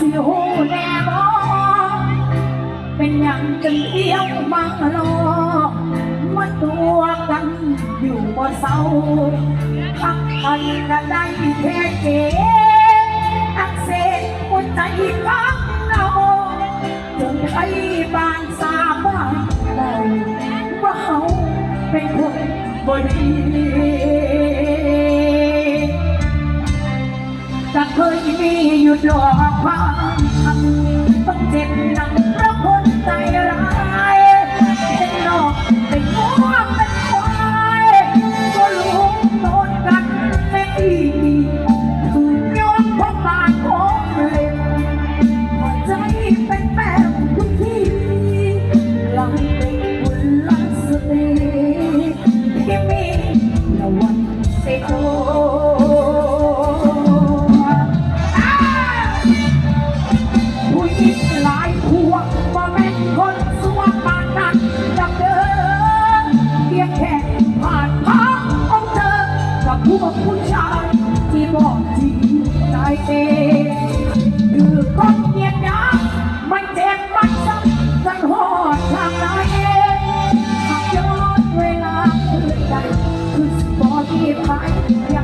สิหูแน่บ่เป็นอย่างกันเอี้ยงมังโลมาตัวกันอยู่บ่เศร้าพักกันก็ได้แค่เจ๊อักเสบหัวใจพังเราจนไทยบ้านสาบ้านเราว่าเขาเป็นคนบ่ดี ยอมพัง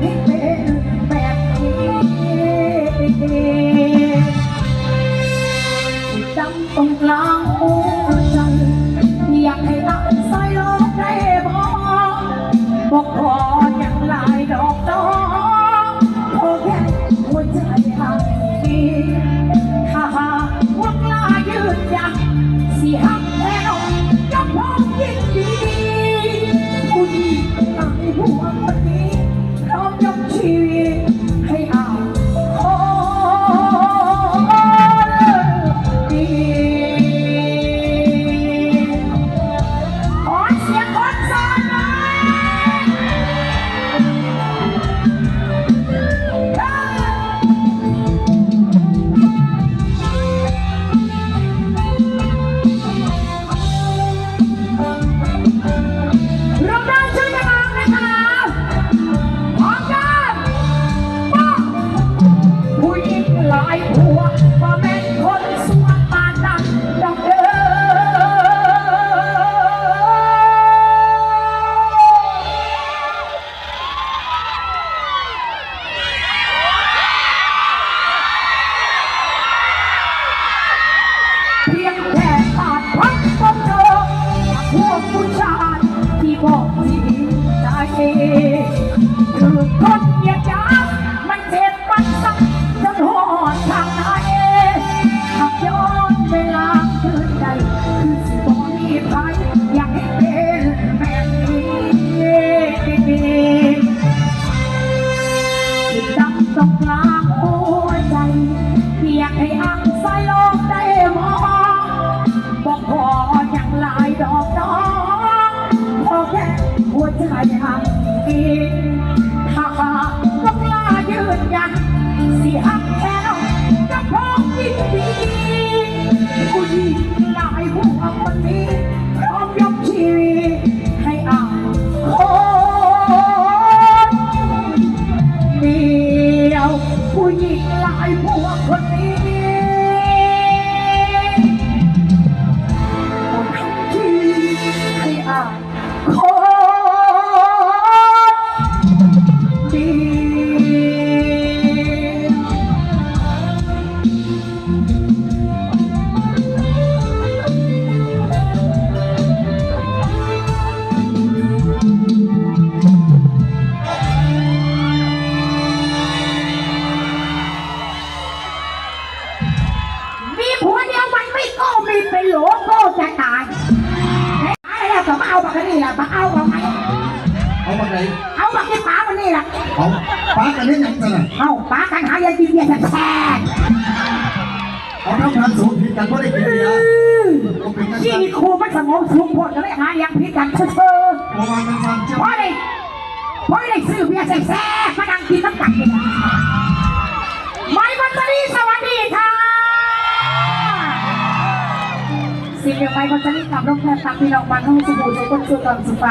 me. คนไทยทำดีากก็ล้ายืนยันสิหักแก้วจะพอมยินดีกูยิน เอาทำงานสูงผิดกันเพราะได้กินเบียร์ก็เป็นกันๆชีซะวิตครูมันสงบสุขพดก็เลยหาอย่างพิษกันเชิดเพราะว่ามันฟังเจ้าๆเพราะได้เพราะได้ซื้อเบียร์แซ่บๆมานั่งกินน้ำกันนี่นะไม้บัตเตอรี่สวัสดีค่ะ เดียวไปคนจะรีบกลับโรงแรมตามพี่น้องบ้านห้องสบู่สุขสุขก่อนสุขไป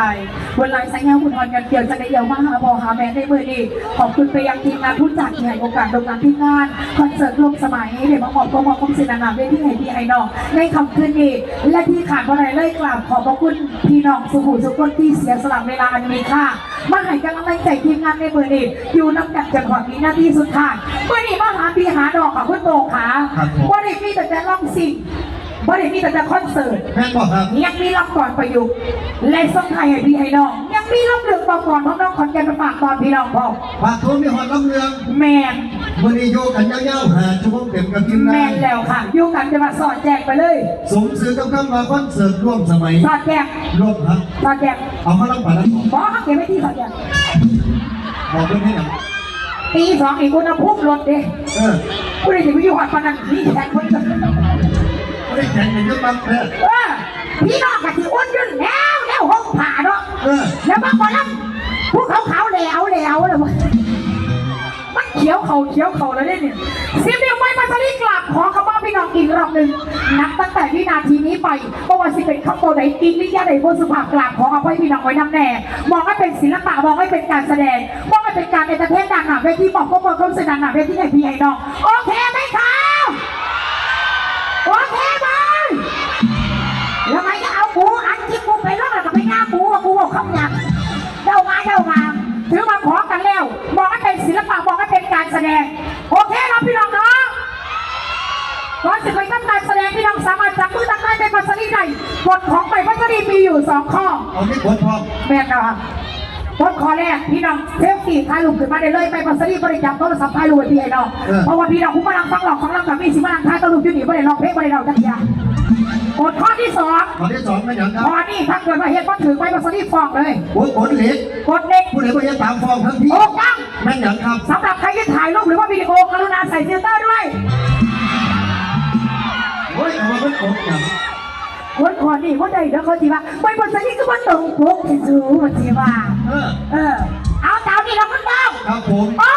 วันไลน์สัญญาคุณทอนกันเกี่ยวจะได้เยี่ยวมาหาบอหาแม่ได้เมื่อนี้ขอบคุณไปยังทีมงานผู้จัดที่ให้โอกาสโรงงานที่งานคอนเสิร์ตร่วมสมัยเดี๋ยวมาขอบก็มอบคมศิลปนาเวทีให้พี่ไอ้น้องในคำคืนนี้และที่ขาดวันไหนเลยกราบขอบพระคุณพี่น้องสุขสุขคนที่เสียสละเวลาอันมีค่ามาให้กำลังใจทีมงานในเมื่อนี้อยู่น้ำกันจนกว่ามีหน้าที่สุดท้ายเมื่อนี้มาหาพี่หาดอกกับคุณโตขาว่าได้มีแต่จะร้องสิ่ง ว่าได้มีแต่จะคอนเสิร์ตแม่บอกครับยังมีลำก่อนประยุกต์และส่งไทยให้พี่ให้น้อง ยังมีลำเลืองประกอบของน้องขอนแก่นมาฝากตอนพี่น้องพ่อฝากตัวมีหอดลำเรืองแมนวันนี้โยกันยาวๆหาชั่วโมงเต็มกับทีมแมงานนแล้วค่ะอยู่กันจะมาสอดแจกไปเลยสมซื้อกับคำว่าคอนเสิร์ตร่วมสมัยสอดแจกร่วมครับสอดแจกเอามาลังป่าลังของบอกเขาเก็บไว้ที่สอดแจกบอกเพื่อนให้หนังตีสองอีกคนเอาพุ่งรถเด้เออผู้ใดจะไปอยู่หัดปานนันนี่แทนคนจะ ไม่ได้แข่งกันเยอะมากเลยเออพี่น้องกับที่อ้วนยืนแล้วแล้วห้องผ่าเนาะเออแล้วบางคนนั้นพวกเขาขาวๆแล้วแล้วเลยมันเขียวเขาเขียวเขาแล้วเนี่ยเสียงเดียวไม่มาสลิกลับขอคำว่าพี่น้องอีกรอบหนึ่งนับตั้งแต่วินาทีนี้ไปเพราะว่าสิเป็นคำโตไหนกินลิยาใดบนสุภาพกราบขอเอาไว้พี่น้องไว้นำแน่มองให้เป็นศิลปะมองให้เป็นการแสดงมองให้เป็นการเอนเตอร์เทนดังหนาเวทีบอกก็บอกเขาแสดงหนาเวทีไหนพี่ไอ้น้องโอเคไหมครั เดามาเดามาถือมาขอกันแล้ว บอกให้เป็นศิลปะบอกให้เป็นการแสดง โอเคครับพี่น้องเนาะก่อนจะไปกับการแสดงพี่น้องสามารถจับมือตั้งได้เป็นปัสนีได้กฎของไปปัสนีมีอยู่สองข้อเอาไม่ควรพร้อมแม่นนะครับกฎข้อแรกพี่น้องเซฟตี้ถ่ายรูปขึ้นมาได้เลยไปปัสนีบริจาคโทรศัพท์ถ่ายรูปไว้พี่ให้น้องเพราะว่าพี่น้องคุณมาลังฟังหลอกของเรากับมีสิมาลังถ่ายตรูปอยู่นี่ไม่ได้ลองเพลงไม่ได้ลองจักรยาน กฎข้อที่สองข้อที่สองไม่อย่างครับข้อนี้ถ้าเกิดว่าเหตุว่าถือไปปัสนีฟ้องเลยโอ้ยผลเหล็กกฎเล็กผู้ใดก็ยังตามฟ้องทั้งที่โอ้ยังแม่นอย่างครับสำหรับใครที่ถ่ายรูปหรือว่าวิดีโอกรุณาใส่ฟิลเตอร์ด้วยโอ้ยเอามาเป็นกบอย่างคนขอนี่คนใดเดี๋ยวเขาจีว่าไม่บนสนิทก็มาตรงปกที่สูมันจีว่าเออ เออ เอาตามนี้เราคุณต้องครับผมโอเค